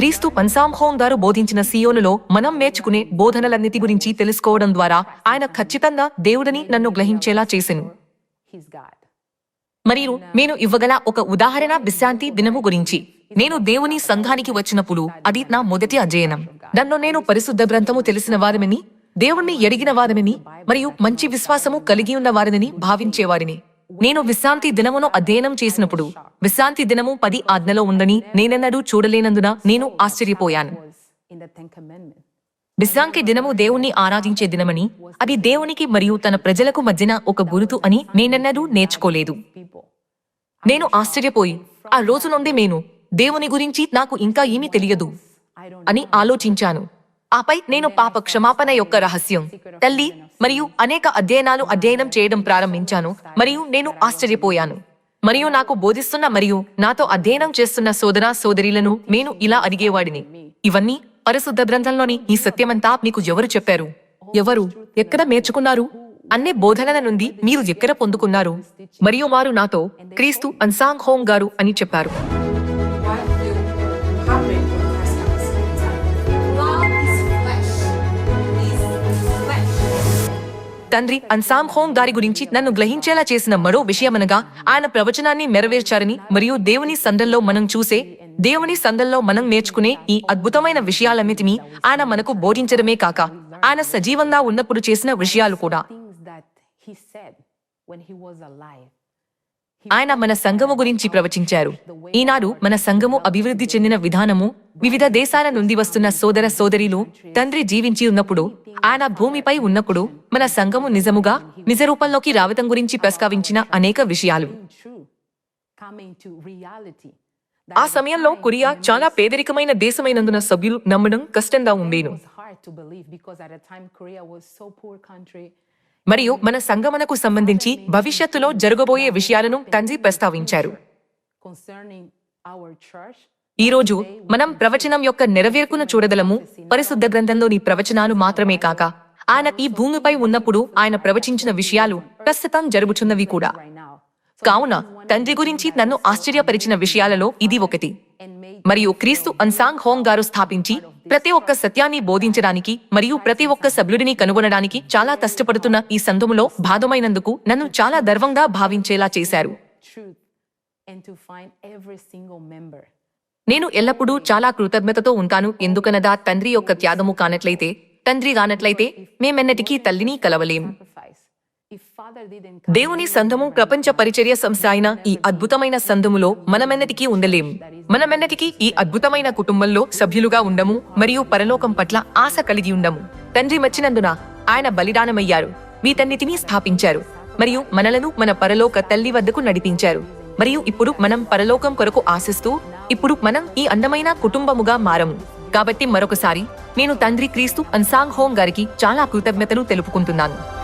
క్రీస్తు పన్సాంహోం గారు బోధించిన సియోనులో మనం నేర్చుకునే బోధనలన్నిటి గురించి తెలుసుకోవడం ద్వారా ఆయన ఖచ్చితంగా దేవుడని నన్ను గ్రహించేలా చేసెను. మరియు నేను ఇవ్వగల ఒక ఉదాహరణ విశ్రాంతి దినము గురించి. నేను దేవుని సంఘానికి వచ్చినప్పుడు అది నా మొదటి అధ్యయనం. నన్ను నేను పరిశుద్ధ గ్రంథము తెలిసిన వారమని దేవుణ్ణి ఎరిగిన వారమని మరియు మంచి విశ్వాసము కలిగి ఉన్న వారిని భావించేవారిని. నేను విశ్రాంతి దినమును అధ్యయనం చేసినప్పుడు విశ్రాంతి దినము పది ఆజ్ఞలో ఉందని నేనెన్నడూ చూడలేనందున నేను ఆశ్చర్యపోయాను. విశ్రాంతి దినము దేవుణ్ణి ఆరాధించే దినమని అది దేవునికి మరియు తన ప్రజలకు మధ్యన ఒక గురుతు అని నేనెన్నడూ నేర్చుకోలేదు. నేను ఆశ్చర్యపోయి ఆ రోజు నుండి నేను దేవుని గురించి నాకు ఇంకా ఏమీ తెలియదు అని ఆలోచించాను. ఆపై నేను పాప క్షమాపణ యొక్క రహస్యం తల్లి మరియు అనేక అధ్యయనాలు అధ్యయనం చేయడం ప్రారంభించాను మరియు నేను ఆశ్చర్యపోయాను. మరియు నాకు బోధిస్తున్న మరియు నాతో అధ్యయనం చేస్తున్న సోదర సోదరీలను నేను ఇలా అడిగేవాడిని. ఇవన్నీ పరిశుద్ధ గ్రంథంలోని ఈ సత్యమంతా మీకు ఎవరు చెప్పారు? ఎవరు? ఎక్కడ నేర్చుకున్నారు? అన్నే బోధనల నుండి మీరు ఎక్కడ పొందుకున్నారు? మరియు వారు నాతో క్రీస్తు అన్సాంగ్ హోంగ్ గారు అని చెప్పారు. తండ్రి అన్సామ్ హోం గారి గురించి నన్ను గ్రహించేలా చేసిన మరో విషయమనగా ఆయన ప్రవచనాన్ని నెరవేర్చారని మరియు దేవుని సందల్లో మనం చూసే దేవుని సందల్లో మనం నేర్చుకునే ఈ అద్భుతమైన విషయాలన్నిటినీ ఆయన మనకు బోధించడమే కాక ఆయన సజీవంగా ఉన్నప్పుడు చేసిన విషయాలు కూడా. ఆయన మన సంఘము గురించి ప్రవచించారు. ఈనాడు మన సంఘము అభివృద్ధి చెందిన విధానము వివిధ దేశాల నుండి వస్తున్న సోదర సోదరిలు తండ్రి జీవించి ఉన్నప్పుడు ఆయన భూమిపై ఉన్నప్పుడు మన సంఘము నిజముగా నిజరూపంలోకి రావటం గురించి ప్రస్తావించిన అనేక విషయాలు ఆ సమయంలో కొరియా చాలా పేదరికమైన దేశమైనందున సభ్యులు నమ్మడం కష్టంగా ఉండేను మరియు మన సంగమనకు సంబంధించి భవిష్యత్తులో జరగబోయే విషయాలను తండ్రి ప్రస్తావించారు. ఈ రోజు మనం ప్రవచనం యొక్క నెరవేర్పును చూడగలము. పరిశుద్ధ గ్రంథంలోని ప్రవచనాలు మాత్రమే కాక ఆయన ఈ భూమిపై ఉన్నప్పుడు ఆయన ప్రవచించిన విషయాలు ప్రస్తుతం జరుగుచున్నవి కూడా. కావున తండ్రి గురించి నన్ను ఆశ్చర్యపరిచిన విషయాలలో ఇది ఒకటి. మరియు క్రీస్తు అన్సాంగ్ హోంగ్ గారు స్థాపించి ప్రతి ఒక్క సత్యాన్ని బోధించడానికి మరియు ప్రతి ఒక్క సభ్యుడిని కనుగొనడానికి చాలా కష్టపడుతున్న ఈ సందములో భాగమైనందుకు నన్ను చాలా గర్వంగా భావించేలా చేశారు. నేను ఎల్లప్పుడూ చాలా కృతజ్ఞతతో ఉంటాను. ఎందుకనదా తండ్రి యొక్క త్యాగము కానట్లయితే తండ్రి కానట్లయితే మేమెన్నటికీ తల్లిని కలవలేం. దేవుని సంధము ప్రపంచ పరిచర్య సంస్థ అయిన ఈ అద్భుతమైన సంధములో మనమెన్నటికీ ఉండలేం. మనమెన్నటికీ ఈ అద్భుతమైన కుటుంబంలో సభ్యులుగా ఉండము మరియు పరలోకం పట్ల ఆశ కలిగి ఉండము. తండ్రి మచ్చినందున ఆయన బలిదానమయ్యారు. వీటన్నిటినీ స్థాపించారు మరియు మనలను మన పరలోక తల్లి వద్దకు నడిపించారు. మరియు ఇప్పుడు మనం పరలోకం కొరకు ఆశిస్తూ ఇప్పుడు మనం ఈ అందమైన కుటుంబముగా మారము. కాబట్టి మరొకసారి నేను తండ్రి క్రీస్తు అన్సాంగ్ హోం గారికి చాలా కృతజ్ఞతలు తెలుపుకుంటున్నాను.